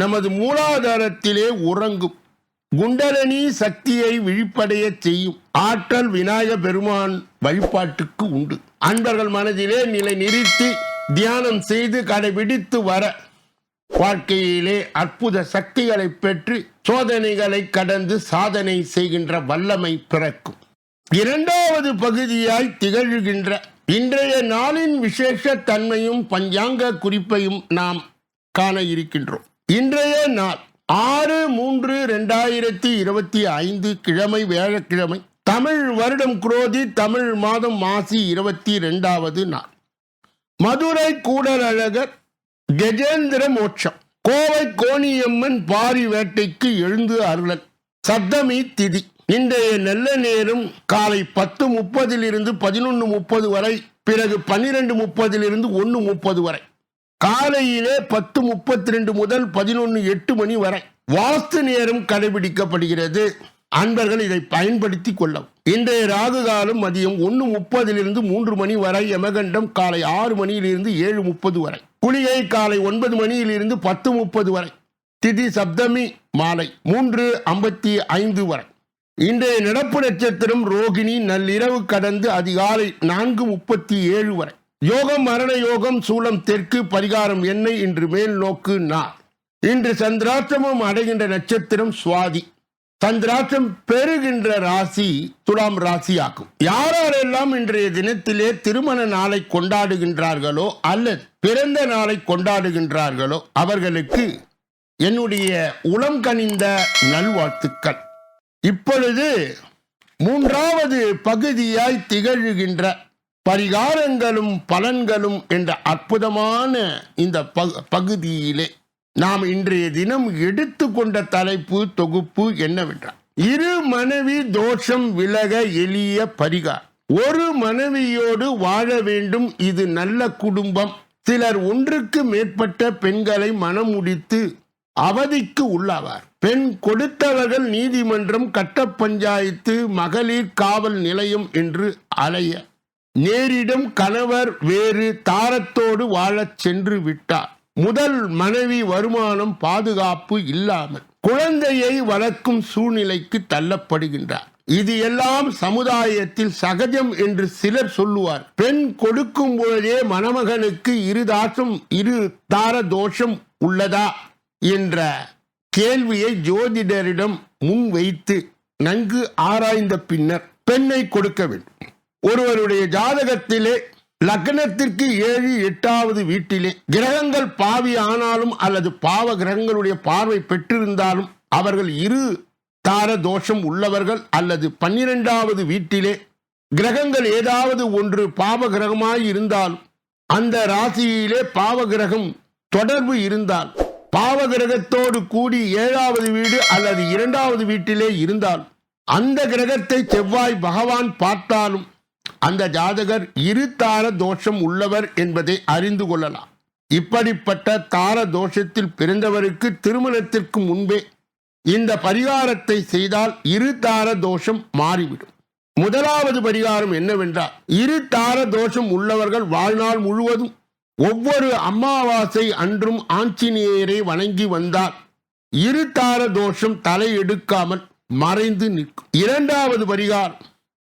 நமது மூலாதாரத்திலே உறங்கும். குண்டலனி சக்தியை விழிப்படைய செய்யும் ஆற்றல் விநாயக பெருமான் வழிபாட்டுக்கு உண்டு. அன்பர்கள் மனதிலே நிலை நிறுத்தி தியானம் செய்து கடைபிடித்து வர வாழ்க்கையிலே அற்புத சக்திகளை பெற்று சோதனைகளை கடந்து சாதனை செய்கின்ற வல்லமை பிறக்கும். இரண்டாவது பகுதியாய் திகழ்கின்ற இன்றைய நாளின் விசேஷ தன்மையும் பஞ்சாங்க குறிப்பையும் நாம் காண இருக்கின்றோம். இன்றைய நாள் ஆறு மூன்று ரெண்டாயிரத்தி இருபத்தி ஐந்து கிழமை வியாழக்கிழமை தமிழ் வருடம் குரோதி தமிழ் மாதம் மாசி இருபத்தி ரெண்டாவது நாள். மதுரை கூடலழகர் கஜேந்திர மோட்சம். கோவை கோணியம்மன் பாரி வேட்டைக்கு எழுந்து அருளல். சப்தமி திதி. இன்றைய நல்ல நேரம் காலை பத்து முப்பதிலிருந்து பதினொன்று முப்பது வரை பிறகு பன்னிரெண்டு முப்பதிலிருந்து ஒன்று முப்பது வரை. காலையிலே பத்து முப்பத்தி ரெண்டு முதல் பதினொன்று எட்டு மணி வரை வாஸ்து நேரம் கடைபிடிக்கப்படுகிறது. அன்பர்கள் இதை பயன்படுத்தி கொள்ளவும். இன்றைய ராகு காலம் மதியம் ஒன்று முப்பதிலிருந்து மூன்று மணி வரை யமகண்டம் காலை ஆறு மணியிலிருந்து ஏழு முப்பது வரை குளிகை காலை ஒன்பது மணியிலிருந்து பத்து முப்பது வரை திதி சப்தமி மாலை மூன்று ஐம்பத்தி ஐந்து வரை. இன்றைய நடப்பு நட்சத்திரம் ரோகிணி நள்ளிரவு கடந்து அதிகாலை நான்கு முப்பத்தி ஏழு வரை. யோகம் மரண யோகம் சூலம் தெற்கு பரிகாரம் என்னை இன்று மேல் நோக்கு நா. இன்று சந்திராஷ்டமம் அடைகின்ற நட்சத்திரம் சுவாதி. சந்திராட்சம் பெறுகின்ற ராசி துலாம் ராசியாகும். யாரெல்லாம் இன்றைய தினத்திலே திருமண நாளை கொண்டாடுகின்றார்களோ அல்லது பிறந்த நாளை கொண்டாடுகின்றார்களோ அவர்களுக்கு என்னுடைய உளம் கனிந்த நல்வாழ்த்துக்கள். இப்பொழுது மூன்றாவது பகுதியாய் திகழ்கின்ற பரிகாரங்களும் பலன்களும் என்ற அற்புதமான இந்த பகு- பகுதியிலே நாம் இன்றைய தினம் எடுத்துக்கொண்ட தலைப்பு தொகுப்பு என்னவென்றால் இரு மனைவி தோஷம் விலக எளிய பரிகார் ஒரு மனைவியோடு வாழ வேண்டும் இது நல்ல குடும்பம். சிலர் ஒன்றுக்கு மேற்பட்ட பெண்களை மனம் முடித்து அவதிக்கு உள்ளாவார். பெண் கொடுத்தவர்கள் நீதிமன்றம் கட்ட பஞ்சாயத்து மகளிர் காவல் நிலையம் என்று அலைய நேரிடம் கணவர் வேறு தாரத்தோடு வாழச் சென்று விட்டார். முதல் மனைவி வருமானம் பாதுகாப்பு இல்லாமல் குழந்தையை வளர்க்கும் சூழ்நிலைக்கு தள்ளப்படுகின்றார். இது எல்லாம் சமுதாயத்தில் சகஜம் என்று சிலர் சொல்லுவார். பெண் கொடுக்கும் பொழுதே மணமகனுக்கு இரு தாசம் இரு தார தோஷம் உள்ளதா என்ற கேள்வியை ஜோதிடரிடம் முன் வைத்து நன்கு ஆராய்ந்த பின்னர் பெண்ணை கொடுக்க வேண்டும். ஒருவருடைய ஜாதகத்திலே லக்னத்திற்கு ஏழு எட்டாவது வீட்டிலே கிரகங்கள் பாவி ஆனாலும் அல்லது பாவ கிரகங்களுடைய பார்வை பெற்றிருந்தாலும் அவர்கள் இரு தார தோஷம் உள்ளவர்கள் அல்லது பன்னிரெண்டாவது வீட்டிலே கிரகங்கள் ஏதாவது ஒன்று பாவ கிரகமாய் இருந்தால் அந்த ராசியிலே பாவ கிரகம் தொடர்பு இருந்தால் பாவ கிரகத்தோடு கூடி ஏழாவது வீடு அல்லது இரண்டாவது வீட்டிலே இருந்தால் அந்த கிரகத்தை செவ்வாய் பகவான் பார்த்தாலும் அந்த ஜாதகர் இரு தார தோஷம் உள்ளவர் என்பதை அறிந்து கொள்ளலாம். இப்படிப்பட்ட தார தோஷத்தில் பிறந்தவருக்கு திருமணத்திற்கு முன்பே இந்த பரிகாரத்தை செய்தால் இரு தார தோஷம் மாறிவிடும். முதலாவது பரிகாரம் என்னவென்றால் இரு தார தோஷம் உள்ளவர்கள் வாழ்நாள் முழுவதும் ஒவ்வொரு அமாவாசை அன்றும் ஆஞ்சநேயரை வணங்கி வந்தால் இரு தார தோஷம் தலை எடுக்காமல் மறைந்து நிற்கும். இரண்டாவது பரிகாரம்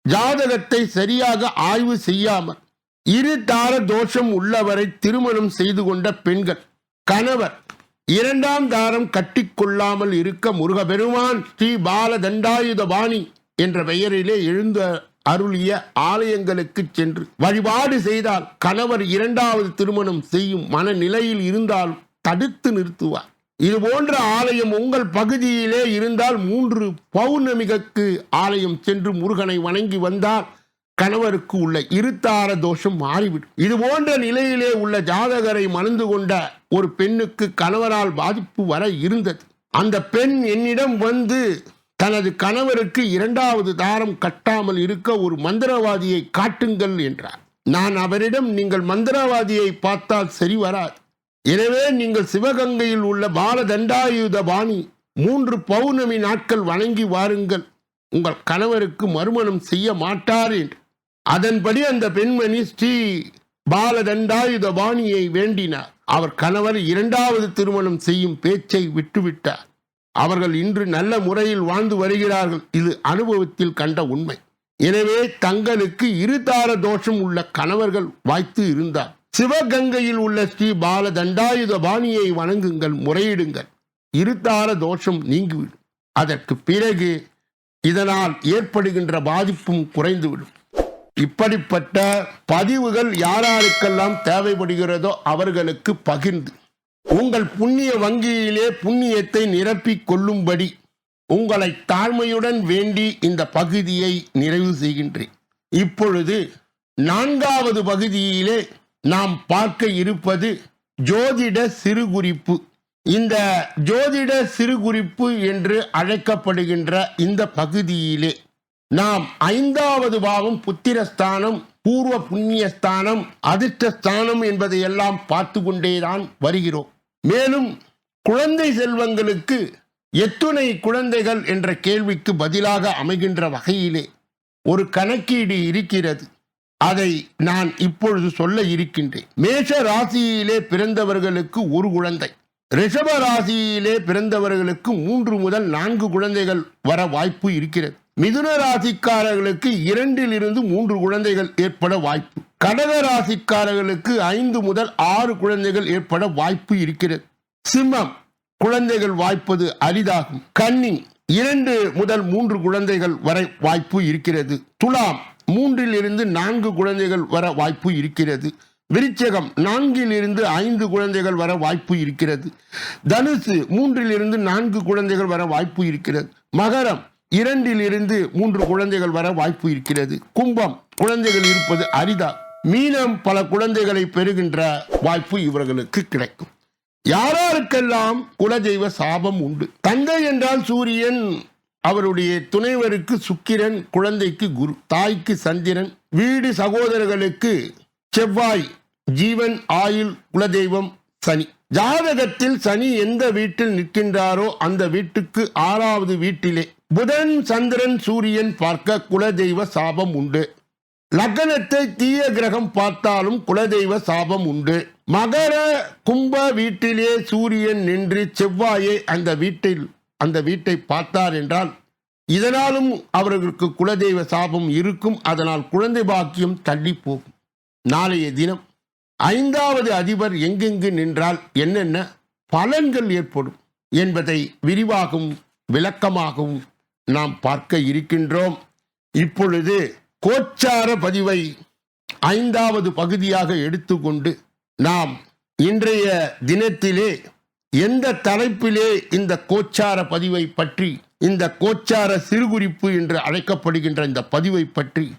ஜாதகத்தை சரியாக ஆய்வு செய்யாமல் இரு தார தோஷம் உள்ளவரை திருமணம் செய்து கொண்ட பெண்கள் கணவர் இரண்டாம் தாரம் கட்டிக்கொள்ளாமல் இருக்க முருகபெருமான் ஸ்ரீ பால தண்டாயுதபாணி என்ற பெயரிலே எழுந்த அருளிய ஆலயங்களுக்கு சென்று வழிபாடு செய்தால் கணவர் இரண்டாவது திருமணம் செய்யும் மனநிலையில் இருந்தால் தடுத்து நிறுத்துவார். இது போன்ற ஆலயம் உங்கள் பகுதியிலே இருந்தால் மூன்று பௌர்ணமிகக்கு ஆலயம் சென்று முருகனை வணங்கி வந்தால் கணவருக்கு உள்ள இருத்தார தோஷம் மாறிவிடும். இது போன்ற நிலையிலே உள்ள ஜாதகரை மணந்து கொண்ட ஒரு பெண்ணுக்கு கணவரால் பாதிப்பு வர இருந்தது. அந்த பெண் என்னிடம் வந்து தனது கணவருக்கு இரண்டாவது தாரம் கட்டாமல் இருக்க ஒரு மந்திரவாதியை காட்டுங்கள் என்றார். நான் அவரிடம் நீங்கள் மந்திரவாதியை பார்த்தால் சரி வராது. எனவே நீங்கள் சிவகங்கையில் உள்ள பாலதண்டாயுத பாணி மூன்று பௌர்ணமி நாட்கள் வணங்கி வாருங்கள். உங்கள் கணவருக்கு மறுமணம் செய்ய மாட்டார் என்று அதன்படி அந்த பெண்மணி ஸ்ரீ பாலதண்டாயுத பாணியை வேண்டினார். அவர் கணவர் இரண்டாவது திருமணம் செய்யும் பேச்சை விட்டுவிட்டார். அவர்கள் இன்று நல்ல முறையில் வாழ்ந்து வருகிறார்கள். இது அனுபவத்தில் கண்ட உண்மை. எனவே தங்களுக்கு இருதார தோஷம் உள்ள கணவர்கள் வாய்த்து இருந்தார். சிவகங்கையில் உள்ள ஸ்ரீ பால தண்டாயுத பாணியை வணங்குங்கள் முறையிடுங்கள். இருத்தார தோஷம் நீங்கிவிடும். அதற்கு பிறகு இதனால் ஏற்படுகின்ற பாதிப்பும் குறைந்துவிடும். இப்படிப்பட்ட பதிவுகள் யாராருக்கெல்லாம் தேவைப்படுகிறதோ அவர்களுக்கு பகிர்ந்து உங்கள் புண்ணிய வங்கியிலே புண்ணியத்தை நிரப்பிக் கொள்ளும்படி உங்களை தாழ்மையுடன் வேண்டி இந்த பகுதியை நிறைவு செய்கின்றேன். இப்பொழுது நான்காவது பகுதியிலே நாம் பார்க்க இருப்பது ஜோதிட சிறுகுறிப்பு. இந்த ஜோதிட சிறுகுறிப்பு என்று அழைக்கப்படுகின்ற இந்த பகுதியிலே நாம் ஐந்தாவது பாவம் புத்திரஸ்தானம் பூர்வ புண்ணியஸ்தானம் அதிர்ஷ்டஸ்தானம் என்பதையெல்லாம் பார்த்து கொண்டேதான் வருகிறோம். மேலும் குழந்தை செல்வங்களுக்கு எத்துணை குழந்தைகள் என்ற கேள்விக்கு பதிலாக அமைகின்ற வகையிலே ஒரு கணக்கீடு இருக்கிறது. அதை நான் இப்பொழுது சொல்ல இருக்கின்றேன். மேஷ ராசியிலே பிறந்தவர்களுக்கு ஒரு குழந்தை. ரிஷப ராசியிலே பிறந்தவர்களுக்கு மூன்று முதல் நான்கு குழந்தைகள் வர வாய்ப்பு இருக்கிறது. மிதுன ராசிக்காரர்களுக்கு இரண்டில் இருந்து மூன்று குழந்தைகள் ஏற்பட வாய்ப்பு. கடக ராசிக்காரர்களுக்கு ஐந்து முதல் ஆறு குழந்தைகள் ஏற்பட வாய்ப்பு இருக்கிறது. சிம்மம் குழந்தைகள் வாய்ப்பது அரிதாகும். கன்னி இரண்டு முதல் மூன்று குழந்தைகள் வரை வாய்ப்பு இருக்கிறது. துலாம் மூன்றில் இருந்து நான்கு குழந்தைகள் வர வாய்ப்பு இருக்கிறது. விருச்சகம் நான்கில் இருந்து ஐந்து குழந்தைகள் வர வாய்ப்பு இருக்கிறது. தனுசு மூன்றில் இருந்து நான்கு குழந்தைகள் வர வாய்ப்பு இருக்கிறது. மகரம் இரண்டில் இருந்து மூன்று குழந்தைகள் வர வாய்ப்பு இருக்கிறது. கும்பம் குழந்தைகள் இருப்பது அரிதா. மீனம் பல குழந்தைகளை பெறுகின்ற வாய்ப்பு இவர்களுக்கு கிடைக்கும். யாராருக்கெல்லாம் குலதெய்வ சாபம் உண்டு? தந்தை என்றால் சூரியன் அவருடைய துணைவருக்கு சுக்கிரன் குழந்தைக்கு குரு தாய்க்கு சந்திரன் வீடு சகோதரர்களுக்கு செவ்வாய் ஜீவன் ஆயுள் குலதெய்வம் சனி. ஜாதகத்தில் சனி எந்த வீட்டில் நிற்கின்றாரோ அந்த வீட்டுக்கு ஆறாவது வீட்டிலே புதன் சந்திரன் சூரியன் பார்க்க குலதெய்வ சாபம் உண்டு. லக்னத்தை தீய கிரகம் பார்த்தாலும் குலதெய்வ சாபம் உண்டு. மகர கும்ப வீட்டிலே சூரியன் நின்று செவ்வாயை அந்த வீட்டில் அந்த வீட்டை பார்த்தார் என்றால் இதனாலும் அவர்களுக்கு குலதெய்வ சாபம் இருக்கும் அதனால் குழந்தை பாக்கியம் தள்ளி போகும். நாளைய தினம் ஐந்தாவது அதிபர் எங்கெங்கு நின்றால் என்னென்ன பலன்கள் ஏற்படும் என்பதை விரிவாகவும் விளக்கமாகவும் நாம் பார்க்க இருக்கின்றோம். இப்பொழுது கோச்சார பதிவை ஐந்தாவது பகுதியாக எடுத்துக்கொண்டு நாம் இன்றைய தினத்திலே எந்த தலைப்பிலே இந்த கோச்சார பதிவை பற்றி இந்த கோச்சார சிறுகுறிப்பு என்று அழைக்கப்படுகின்ற இந்த பதிவை பற்றி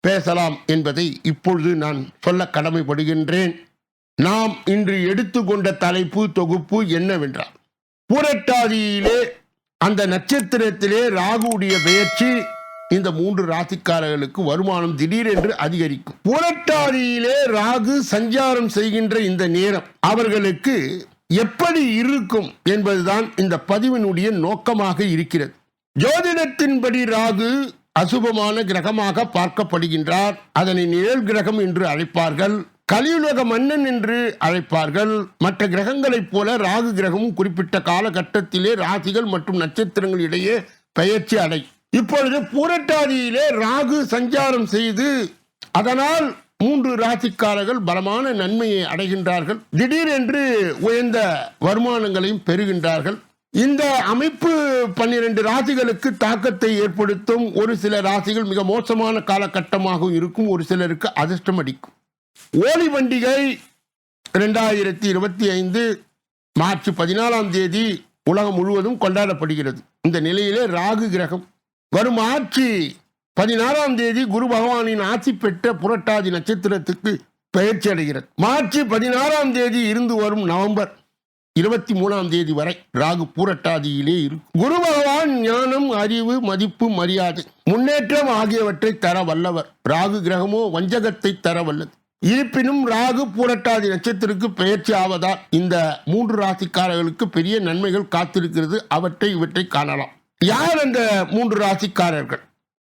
பேசலாம் என்பதை இப்பொழுது நான் சொல்ல கடமைப்படுகின்றேன். நாம் இன்று எடுத்துக்கொண்ட தலைப்பு தொகுப்பு என்னவென்றால் பூரட்டாதியிலே அந்த நட்சத்திரத்திலே ராகுடைய பெயர்ச்சி இந்த மூன்று ராசிக்காரர்களுக்கு வருமானம் திடீரென்று அதிகரிக்கும். புரட்டாதியிலே ராகு சஞ்சாரம் செய்கின்ற இந்த நேரம் அவர்களுக்கு எப்படி இருக்கும் என்பதுதான் இந்த பதிவினுடைய நோக்கமாக இருக்கிறது. ஜோதிடத்தின்படி ராகு அசுபமான கிரகமாக பார்க்கப்படுகின்றார். அதனை நிழல் கிரகம் என்று அழைப்பார்கள். கலியுலக மன்னன் என்று அழைப்பார்கள். மற்ற கிரகங்களைப் போல ராகு கிரகமும் குறிப்பிட்ட காலகட்டத்திலே ராசிகள் மற்றும் நட்சத்திரங்கள் இடையே பெயர்ச்சி அடை. இப்பொழுது பூரட்டாதியிலே ராகு சஞ்சாரம் செய்து அதனால் மூன்று ராசிக்காரர்கள் பலமான நன்மையை அடைகின்றார்கள். திடீரென்று உயர்ந்த வருமானங்களையும் பெறுகின்றார்கள். இந்த அமைப்பு பன்னிரண்டு ராசிகளுக்கு தாக்கத்தை ஏற்படுத்தும் ஒரு சில ராசிகள் மிக மோசமான காலகட்டமாகவும் இருக்கும். ஒரு சிலருக்கு அதிர்ஷ்டம் அடிக்கும் ஓலி பண்டிகை இரண்டாயிரத்தி இருபத்தி ஐந்து மார்ச் பதினாலாம் தேதி உலகம் முழுவதும் கொண்டாடப்படுகிறது. இந்த நிலையிலே ராகு கிரகம் வரும் மார்ச் பதினாறாம் தேதி குரு பகவானின் ஆட்சி பெற்ற புரட்டாதி நட்சத்திரத்துக்கு பெயர்ச்சி அடைகிறது மார்ச் பதினாறாம் தேதி இருந்து வரும் நவம்பர் இருபத்தி மூணாம் தேதி வரை ராகு பூரட்டாதியிலே இருக்கும். குரு பகவான் ஞானம் அறிவு மதிப்பு மரியாதை முன்னேற்றம் ஆகியவற்றை தர வல்லவர். ராகு கிரகமோ வஞ்சகத்தை தர வல்லது. இருப்பினும் ராகு பூரட்டாதி நட்சத்திரத்துக்கு பெயர்ச்சி ஆவதால் இந்த மூன்று ராசிக்காரர்களுக்கு பெரிய நன்மைகள் காத்திருக்கிறது. அவற்றை இவற்றை காணலாம். யார் அந்த மூன்று ராசிக்காரர்கள்?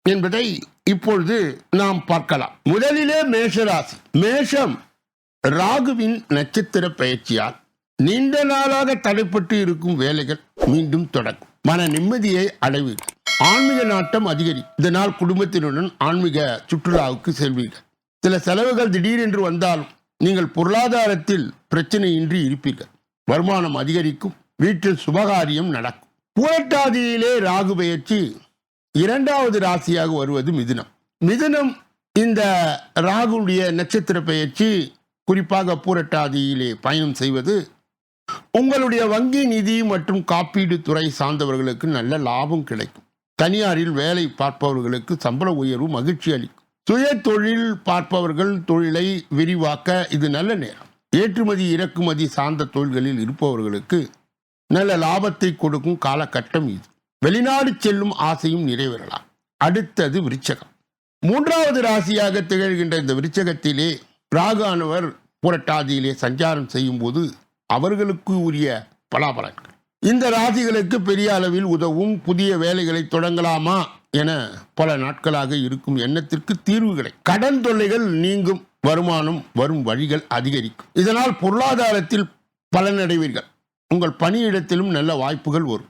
என்பதை இப்பொழுது நாம் பார்க்கலாம். முதலிலே மேஷராசி. மேஷம் ராகுவின் நட்சத்திர பயிற்சியால் நீண்ட நாளாக தடைப்பட்டு இருக்கும் வேலைகள் மீண்டும் தொடங்கும். மன நிம்மதியை அடைவீர்கள். ஆன்மீக நாட்டம் அதிகரிக்கும். இதனால் குடும்பத்தினுடன் ஆன்மீக சுற்றுலாவுக்கு செல்வீர்கள். சில செலவுகள் திடீரென்று வந்தாலும் நீங்கள் பொருளாதாரத்தில் பிரச்சனையின்றி இருப்பீர்கள். வருமானம் அதிகரிக்கும். வீட்டில் சுபகாரியம் நடக்கும். புரட்டாதியிலே ராகு பயிற்சி இரண்டாவது ராசியாக வருவது மிதுனம். மிதுனம் இந்த ராகுடைய நட்சத்திர பயிற்சி குறிப்பாக பூரட்டாதியிலே பயணம் செய்வது உங்களுடைய வங்கி நிதி மற்றும் காப்பீடு துறை சார்ந்தவர்களுக்கு நல்ல லாபம் கிடைக்கும். தனியாரில் வேலை பார்ப்பவர்களுக்கு சம்பள உயர்வு மகிழ்ச்சி அளிக்கும். சுய தொழில் பார்ப்பவர்கள் தொழிலை விரிவாக்க இது நல்ல நேரம். ஏற்றுமதி இறக்குமதி சார்ந்த தொழில்களில் இருப்பவர்களுக்கு நல்ல லாபத்தை கொடுக்கும் காலகட்டம் இது. வெளிநாடு செல்லும் ஆசையும் நிறைவேறலாம். அடுத்தது விருச்சகம். மூன்றாவது ராசியாக திகழ்கின்ற இந்த விருச்சகத்திலே ராகானவர் புரட்டாதியிலே சஞ்சாரம் செய்யும் போது அவர்களுக்கு உரிய பலாபலன்கள். இந்த ராசிகளுக்கு பெரிய அளவில் உதவும் புதிய வேலைகளை தொடங்கலாமா என பல நாட்களாக இருக்கும் எண்ணத்திற்கு தீர்வு கடன் தொல்லைகள் நீங்கும் வருமானம் வரும் வழிகள் அதிகரிக்கும். இதனால் பொருளாதாரத்தில் பலனடைவீர்கள். உங்கள் பணியிடத்திலும் நல்ல வாய்ப்புகள் வரும்.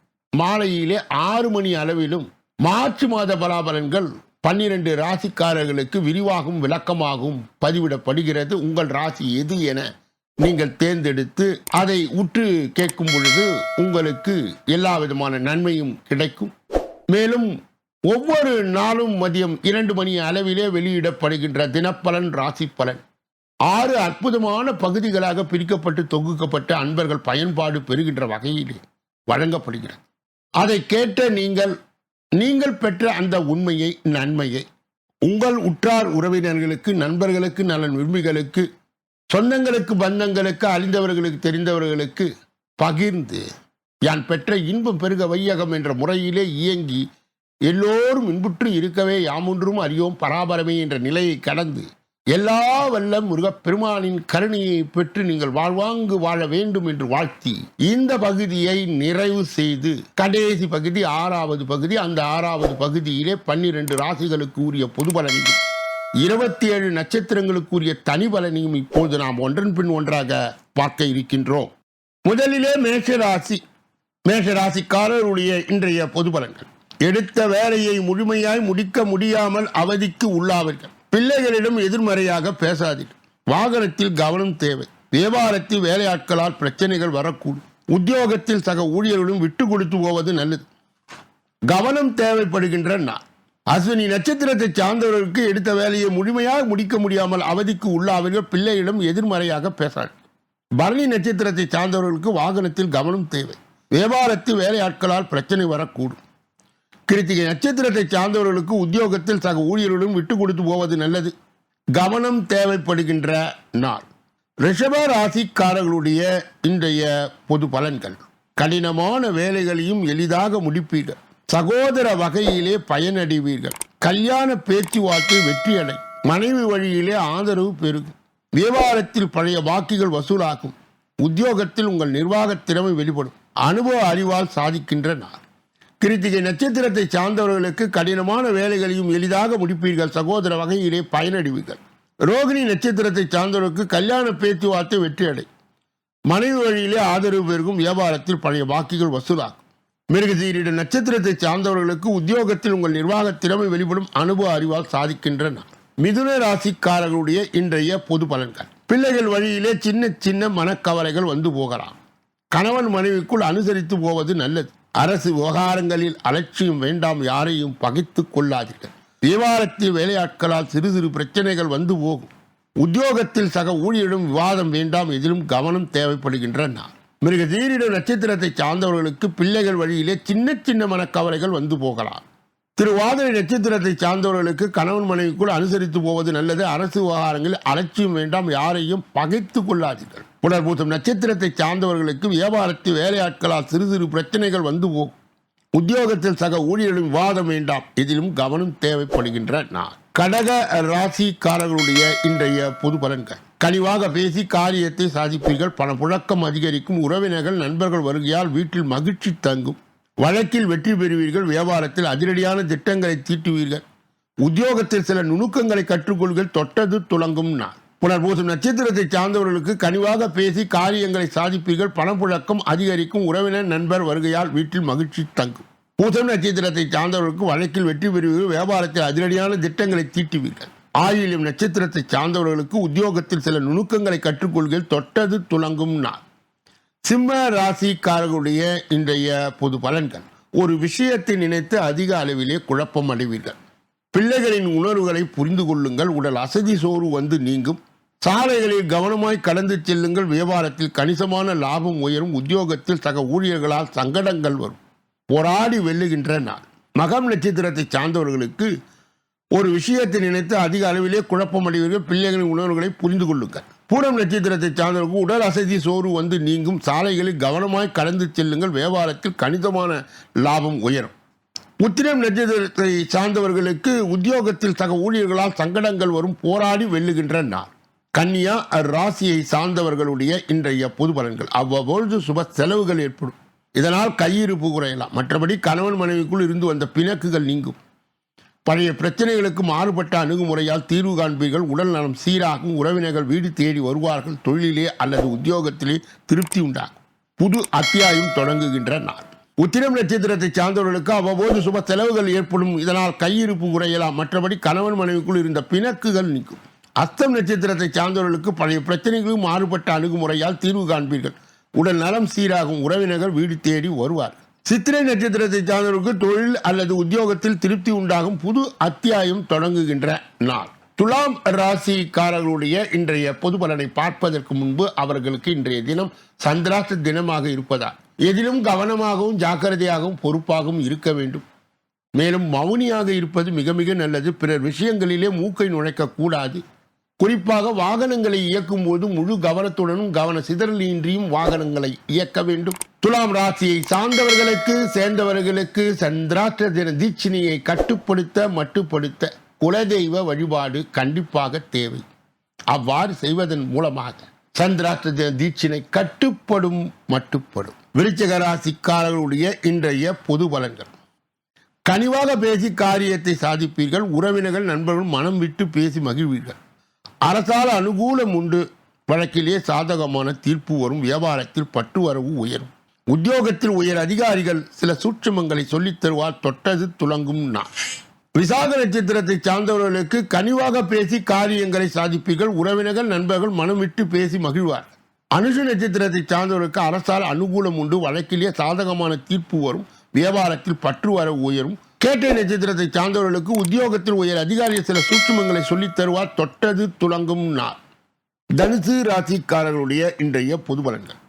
மாலையிலே ஆறு மணி அளவிலும் மார்ச் மாத பலாபலன்கள் பன்னிரண்டு ராசிக்காரர்களுக்கு விரிவாகவும் விளக்கமாகவும் பதிவிடப்படுகிறது. உங்கள் ராசி எது என நீங்கள் தேர்ந்தெடுத்து அதை உற்று கேட்கும் பொழுது உங்களுக்கு எல்லா விதமான நன்மையும் கிடைக்கும். மேலும் ஒவ்வொரு நாளும் மதியம் இரண்டு மணி அளவிலே வெளியிடப்படுகின்ற தினப்பலன் ராசி பலன் ஆறு அற்புதமான பகுதிகளாக பிரிக்கப்பட்டு தொகுக்கப்பட்டு அன்பர்கள் பயன்பாடு பெறுகின்ற வகையிலே வழங்கப்படுகிறது. அதை கேட்ட நீங்கள் நீங்கள் பெற்ற அந்த உண்மையை நன்மையை உங்கள் உற்றார் உறவினர்களுக்கு நண்பர்களுக்கு நலன் விரும்பிகளுக்கு சொந்தங்களுக்கு பந்தங்களுக்கு அழிந்தவர்களுக்கு தெரிந்தவர்களுக்கு பகிர்ந்து யான் பெற்ற இன்பம் பெருக வையகம் என்ற முறையிலே இயங்கி எல்லோரும் இன்புற்று இருக்கவே யாமொன்றும் அறியோம் பராபரமே என்ற நிலையை கடந்து எல்லா வல்ல முருகப்பெருமானின் கருணையை பெற்று நீங்கள் வாழ்வாங்கு வாழ வேண்டும் என்று வாழ்த்தி இந்த பகுதியை நிறைவு செய்து கடைசி பகுதி ஆறாவது பகுதி அந்த ஆறாவது பகுதியிலே பன்னிரண்டு ராசிகளுக்கு உரிய பொது பலனையும் இருபத்தி ஏழு நட்சத்திரங்களுக்குரிய தனி பலனையும் இப்போது நாம் ஒன்றன் பின் ஒன்றாக பார்க்க இருக்கின்றோம். முதலிலே மேஷராசி மேஷராசிக்காரருடைய இன்றைய பொது பலன்கள். எடுத்த வேலையை முழுமையாய் முடிக்க முடியாமல் அவதிக்கு உள்ளாவர்கள். பிள்ளைகளிடம் எதிர்மறையாக பேசாதீர்கள் வாகனத்தில் கவனம் தேவை. வியாபாரத்தில் வேலையாட்களால் பிரச்சனைகள் வரக்கூடும். உத்தியோகத்தில் சக ஊழியர்களும் விட்டு கொடுத்து போவது நல்லது. கவனம் தேவைப்படுகின்ற நான் அஸ்வினி நட்சத்திரத்தை சார்ந்தவர்களுக்கு எடுத்த வேலையை முழுமையாக முடிக்க முடியாமல் அவதிக்கு உள்ளாவர்கள். பிள்ளையிடம் எதிர்மறையாக பேசார்கள் பரணி நட்சத்திரத்தை சார்ந்தவர்களுக்கு வாகனத்தில் கவனம் தேவை. வியாபாரத்தில் வேலையாட்களால் பிரச்சனை வரக்கூடும். கிருத்திகை நட்சத்திரத்தை சார்ந்தவர்களுக்கு உத்தியோகத்தில் சக ஊழியர்களும் விட்டு கொடுத்து போவது நல்லது. கவனம் தேவைப்படுகின்ற நாள். ரிஷப ராசிக்காரர்களுடைய இன்றைய பொது பலன்கள். கடினமான வேலைகளையும் எளிதாக முடிப்பீர்கள். சகோதர வகையிலே பயனடைவீர்கள். கல்யாண பேச்சுவார்த்தை வெற்றியடை. மனைவி வழியிலே ஆதரவு பெருகும். வியாபாரத்தில் பழைய வாக்குகள் வசூலாகும். உத்தியோகத்தில் உங்கள் நிர்வாகத் திறமை வெளிப்படும். அனுபவ அறிவால் சாதிக்கின்ற நாள். கிருத்திகை நட்சத்திரத்தை சார்ந்தவர்களுக்கு கடினமான வேலைகளையும் எளிதாக முடிப்பீர்கள். சகோதர வகையிலே பயனடைவீர்கள். ரோகிணி நட்சத்திரத்தை சார்ந்தவர்களுக்கு கல்யாண பேச்சுவார்த்தை வெற்றியடை. மனைவி வழியிலே ஆதரவு பெருகும் வியாபாரத்தில் பழைய வாக்குகள் வசூலாகும். மிருகசீரிட நட்சத்திரத்தை சார்ந்தவர்களுக்கு உத்தியோகத்தில் உங்கள் நிர்வாக திறமை வெளிப்படும் அனுபவ அறிவால் சாதிக்கின்றன. மிதுன ராசிக்காரர்களுடைய இன்றைய பொது பலன்கள். பிள்ளைகள் வழியிலே சின்ன சின்ன மனக்கவலைகள் வந்து போகலாம். கணவன் மனைவிக்குள் அனுசரித்து போவது நல்லது. அரசு விவகாரங்களில் அலட்சியம் வேண்டாம் யாரையும் பகைத்து கொள்ளாதீர்கள். தேவாலயத்தில் வேலையாட்களால் சிறு சிறு பிரச்சனைகள் வந்து போகும். உத்தியோகத்தில் சக ஊழியரிடம் விவாதம் வேண்டாம் எதிலும் கவனம் தேவைப்படுகின்ற நாள் மிருக நட்சத்திரத்தை சார்ந்தவர்களுக்கு பிள்ளைகள் வழியிலே சின்ன சின்ன மனக்கவலைகள் வந்து போகலாம். திருவாதிரை நட்சத்திரத்தை சார்ந்தவர்களுக்கு கணவன் மனைவிக்குள் அனுசரித்து போவது நல்லது. அரசு விவகாரங்களில் அலட்சியம் வேண்டாம் யாரையும் பகைத்து கொள்ளாதீர்கள். புனர்பூசம் நட்சத்திரத்தை சார்ந்தவர்களுக்கு வியாபாரத்தில் வேலையாட்களால் சிறு சிறு பிரச்சனைகள் வந்து போகும் உத்தியோகத்தில் சக ஊழியர்களும் விவாதம் வேண்டாம். இதிலும் கவனம் தேவைப்படுகின்ற நான் கடக ராசிக்காரர்களுடைய இன்றைய பொது பலன்கள். கனிவாக பேசி காரியத்தை சாதிப்பீர்கள். பணப்புழக்கம் அதிகரிக்கும். உறவினர்கள் நண்பர்கள் வருகையால் வீட்டில் மகிழ்ச்சி தங்கும். வழக்கில் வெற்றி பெறுவீர்கள். வியாபாரத்தில் அதிரடியான திட்டங்களை தீட்டுவீர்கள். உத்தியோகத்தில் சில நுணுக்கங்களை கற்றுக்கொள்கள் தொட்டது துளங்கும் நாள் புனர்பூசம். நட்சத்திரத்தை சார்ந்தவர்களுக்கு கனிவாக பேசி காரியங்களை சாதிப்பீர்கள். பணப்புழக்கம் அதிகரிக்கும். உறவினர் நண்பர் வருகையால் வீட்டில் மகிழ்ச்சி தங்கும். பூசம் நட்சத்திரத்தை சார்ந்தவர்களுக்கு வழக்கில் வெற்றி பெறுவீர்கள். வியாபாரத்தில் அதிரடியான திட்டங்களை தீட்டுவீர்கள். ஆயிலும் நட்சத்திரத்தை சார்ந்தவர்களுக்கு உத்தியோகத்தில் சில நுணுக்கங்களை கற்றுக்கொள்கள் தொட்டது துளங்கும் நாள். சிம்ம ராசிக்காரர்களுடைய இன்றைய பொது பலன்கள். ஒரு விஷயத்தை நினைத்து அதிக அளவிலே குழப்பம் அடைவீர்கள் பிள்ளைகளின் உணர்வுகளை புரிந்து கொள்ளுங்கள். உடல் அசதி சோறு வந்து நீங்கும். சாலைகளில் கவனமாய் கடந்து செல்லுங்கள். வியாபாரத்தில் கணிசமான லாபம் உயரும். உத்தியோகத்தில் சக ஊழியர்களால் சங்கடங்கள் வரும். போராடி வெல்லுகின்ற நாள். மகம் நட்சத்திரத்தை சார்ந்தவர்களுக்கு ஒரு விஷயத்தை நினைத்து அதிக அளவிலே குழப்பம் அடைவீர்கள். பிள்ளைகளின் உணர்வுகளை புரிந்து கொள்ளுங்கள். பூரம் நட்சத்திரத்தை சார்ந்தவர்கள் உடல் அசதி சோறு வந்து நீங்கும். சாலைகளில் கவனமாய் கடந்து செல்லுங்கள். வியாபாரத்தில் கணிசமான லாபம் உயரும். உத்திரம் நட்சத்திரத்தை சார்ந்தவர்களுக்கு உத்தியோகத்தில் சக ஊழியர்களால் சங்கடங்கள் வரும். போராடி வெல்லுகின்ற நாள். கன்னியா ராசியை சார்ந்தவர்களுடைய இன்றைய பொது பலன்கள் அவ்வப்பொழுது சுப செலவுகள் ஏற்படும். இதனால் கையிருப்பு குறையலாம் மற்றபடி கணவன் மனைவிக்குள் இருந்து வந்த பிணக்குகள் நீங்கும். பழைய பிரச்சனைகளுக்கு மாறுபட்ட அணுகுமுறையால் தீர்வு காண்பீர்கள். உடல் நலம் சீராகும். உறவினர்கள் வீடு தேடி வருவார்கள். தொழிலே அல்லது உத்தியோகத்திலே திருப்தி உண்டாகும். புது அத்தியாயம் தொடங்குகின்ற நாள். உத்திரம் நட்சத்திரத்தை சார்ந்தவர்களுக்கு அவ்வப்போது சுப செலவுகள் ஏற்படும். இதனால் கையிருப்பு குறையலாம் மற்றபடி கணவன் மனைவிக்குள் இருந்த பிணக்குகள் நீக்கும் அஸ்தம் நட்சத்திரத்தை சார்ந்தவர்களுக்கு பழைய பிரச்சனைகளும் மாறுபட்ட அணுகுமுறையால் தீர்வு காண்பீர்கள். உடல் நலம் சீராகும் உறவினர்கள் வீடு தேடி வருவார். சித்திரை நட்சத்திரத்தை சார்ந்தவர்களுக்கு தொழில் அல்லது உத்தியோகத்தில் திருப்தி உண்டாகும் புது அத்தியாயம் தொடங்குகின்ற நாள். துலாம் ராசிக்காரர்களுடைய இன்றைய பொது பலனை பார்ப்பதற்கு முன்பு அவர்களுக்கு இன்றைய தினம் சந்திராஷ்ட தினமாக இருப்பதால் எதிலும் கவனமாகவும் ஜாக்கிரதையாகவும் பொறுப்பாகவும் இருக்க வேண்டும். மேலும் மௌனியாக இருப்பது மிக மிக நல்லது. பிறர் விஷயங்களிலே மூக்கை நுழைக்க கூடாது. குறிப்பாக வாகனங்களை இயக்கும் போது முழு கவனத்துடனும் கவன சிதறலின்றியும் வாகனங்களை இயக்க வேண்டும். துலாம் ராசியை சார்ந்தவர்களுக்கு சேர்ந்தவர்களுக்கு சந்திராஷ்ட தின தீட்சினியை கட்டுப்படுத்த மட்டுப்படுத்த குலதெய்வ வழிபாடு கண்டிப்பாக தேவை. அவ்வாறு செய்வதன் மூலமாக சந்திராஷ்ட தின தீட்சிணை கட்டுப்படும் மட்டுப்படும். விருச்சக ராசிக்காரர்களுடைய இன்றைய பொது பலன்கள். கனிவாக பேசி காரியத்தை சாதிப்பீர்கள். உறவினர்கள் நண்பர்கள் மனம் விட்டு பேசி மகிழ்வீர்கள். அரசால் அனுகூலம் உண்டு. வழக்கிலே சாதகமான தீர்ப்பு வரும். வியாபாரத்தில் பட்டு வரவு உயரும். உத்தியோகத்தில் உயர் அதிகாரிகள் சில சூட்சமங்களை சொல்லித் தருவார். தொட்டது துளங்கும் நாள். விசாக நட்சத்திரத்தை சார்ந்தவர்களுக்கு கனிவாக பேசி காரியங்களை சாதிப்பீர்கள். உறவினர்கள் நண்பர்கள் மனம் விட்டு பேசி மகிழ்வார். அனுஷ நட்சத்திரத்தை சார்ந்தவர்களுக்கு அரசால் அனுகூலம் உண்டு. வழக்கிலே சாதகமான தீர்ப்பு வரும். வியாபாரத்தில் பற்று வர உயரும். கேட்டை நட்சத்திரத்தை சார்ந்தவர்களுக்கு உத்தியோகத்தில் உயர் அதிகாரி சில சூட்சுமங்களை சொல்லித் தருவார். தொட்டது துளங்கும் நார் தனுசு ராசிக்காரர்களுடைய இன்றைய பொது பலன்கள்.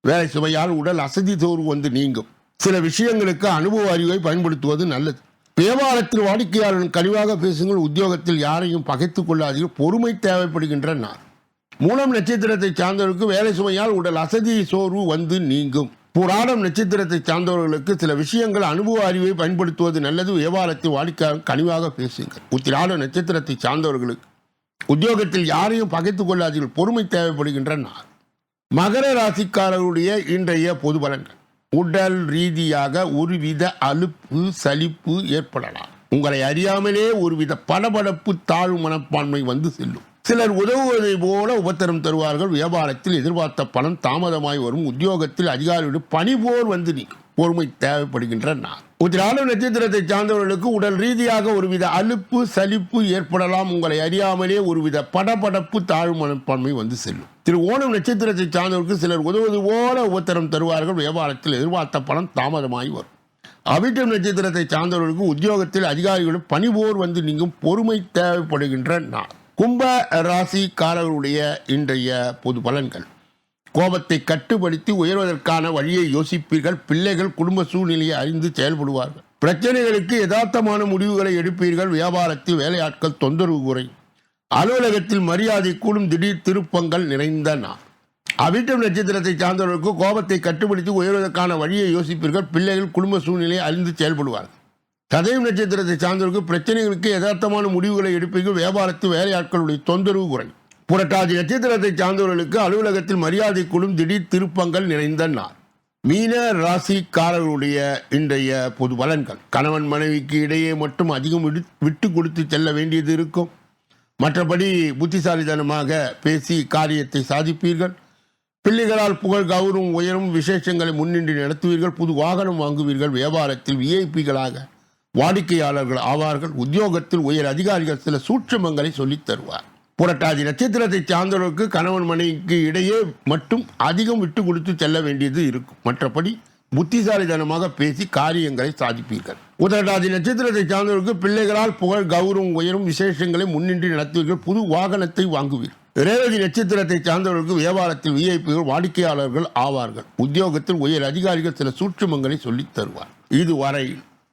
வேலை சுமையால் உடல் அசதி தோறு வந்து நீங்கும். சில விஷயங்களுக்கு அனுபவ அறிவை பயன்படுத்துவது நல்லது. வியாபாரத்தில் வாடிக்கையாளர்கள் கனிவாக பேசுங்கள். உத்தியோகத்தில் யாரையும் பகைத்துக் கொள்ளாதீர்கள். பொறுமை தேவைப்படுகின்ற நார் மூலம் நட்சத்திரத்தை சார்ந்தவர்களுக்கு வேலை சுமையால் உடல் அசதி சோர்வு வந்து நீங்கும். புராடம் நட்சத்திரத்தை சார்ந்தவர்களுக்கு சில விஷயங்கள் அனுபவ அறிவை பயன்படுத்துவது நல்லது. வியாபாரத்தை வாடிக்கையாளர் கனிவாக பேசுங்கள். உத்திராட நட்சத்திரத்தை சார்ந்தவர்களுக்கு உத்தியோகத்தில் யாரையும் பகைத்துக் கொள்ளாதீர்கள். பொறுமை தேவைப்படுகின்ற நாள். மகர ராசிக்காரர்களுடைய இன்றைய பொது பலன்கள். உடல் ரீதியாக ஒருவித அலுப்பு சலிப்பு ஏற்படலாம். உங்களை அறியாமலே ஒருவித படபடப்பு தாழ்வு மனப்பான்மை வந்து செல்லும். சிலர் உதவுவதை போல உபத்திரம் தருவார்கள். வியாபாரத்தில் எதிர்பார்த்த பணம் தாமதமாய் வரும். உத்தியோகத்தில் அதிகாரியோடு பணிபோர் வந்து நீ பொறுமை தேவைப்படுகின்ற நாள். உத்திராடம் நட்சத்திரத்தை சார்ந்தவர்களுக்கு உடல் ரீதியாக ஒருவித அலுப்பு சலிப்பு ஏற்படலாம். உங்களை அறியாமலே ஒருவித படபடப்பு தாழ்வு மனப்பான்மை வந்து செல்லும். திரு ஓணம் நட்சத்திரத்தை சார்ந்தவர்களுக்கு சிலர் உதவுவது போல உபத்திரம் தருவார்கள். வியாபாரத்தில் எதிர்பார்த்த பணம் தாமதமாகி வரும். அவிட்டம் நட்சத்திரத்தை சார்ந்தவர்களுக்கு உத்தியோகத்தில் அதிகாரிகளும் பணிபோர் வந்து நீங்கும் பொறுமை தேவைப்படுகின்ற நாள். கும்ப ராசிக்காரர்களுடைய இன்றைய பொது பலன்கள். கோபத்தை கட்டுப்படுத்தி உயர்வதற்கான வழியை யோசிப்பீர்கள். பிள்ளைகள் குடும்ப சூழ்நிலையை அறிந்து செயல்படுவார்கள். பிரச்சனைகளுக்கு யதார்த்தமான முடிவுகளை எடுப்பீர்கள். வியாபாரத்தில் வேலையாட்கள் தொந்தரவு குறை. அலுவலகத்தில் மரியாதை கூடும் திடீர் திருப்பங்கள் நிறைந்த நாள். அவிட்டம் நட்சத்திரத்தை சார்ந்தவர்களுக்கு கோபத்தை கட்டுப்படுத்தி உயர்வதற்கான வழியை யோசிப்பீர்கள். பிள்ளைகள் குடும்ப சூழ்நிலையை அறிந்து செயல்படுவார்கள். சதயம் நட்சத்திரத்தை சார்ந்தவருக்கு பிரச்சனைகளுக்கு யதார்த்தமான முடிவுகளை எடுப்பீர்கள். வியாபாரத்து வேலையாட்களுடைய தொந்தரவு குறை புரட்டாதி நட்சத்திரத்தை சார்ந்தவர்களுக்கு அலுவலகத்தில் மரியாதை குழும் திடீர் திருப்பங்கள் நிறைந்த நாள். மீன ராசிக்காரர்களுடைய இன்றைய பொது பலன்கள். கணவன் மனைவிக்கு இடையே மட்டும் அதிகம் விட்டு கொடுத்து செல்ல வேண்டியது இருக்கும். மற்றபடி புத்திசாலித்தனமாக பேசி காரியத்தை சாதிப்பீர்கள். பிள்ளைகளால் புகழ் கௌரவம் உயரும் விசேஷங்களை முன்னின்று நடத்துவீர்கள். புது வாகனம் வாங்குவீர்கள். வியாபாரத்தில் விஐபிகளாக வாடிக்கையாளர்கள் ஆவார்கள் உத்தியோகத்தில் உயர் அதிகாரிகள் சில சூட்சமங்களை சொல்லித் தருவார். புரட்டாதி நட்சத்திரத்தை சார்ந்தவர்களுக்கு கணவன் மனைவிக்கு இடையே மட்டும் அதிகம் விட்டு கொடுத்து செல்ல வேண்டியது இருக்கும். மற்றபடி புத்திசாலித்தனமாக பேசி காரியங்களை சாதிப்பீர்கள். உதரடாதி நட்சத்திரத்தை சார்ந்தவர்களுக்கு பிள்ளைகளால் புகழ் கௌரவம் உயரும் விசேஷங்களை முன்னின்று நடத்துவீர்கள். புது வாகனத்தை வாங்குவீர்கள் ரேவதி நட்சத்திரத்தை சார்ந்தவர்களுக்கு வியாபாரத்தில் விஐபிகள் வாடிக்கையாளர்கள் ஆவார்கள். உத்தியோகத்தில் உயர் அதிகாரிகள் சில சூட்சுமங்களை சொல்லித் தருவார். இதுவரையில்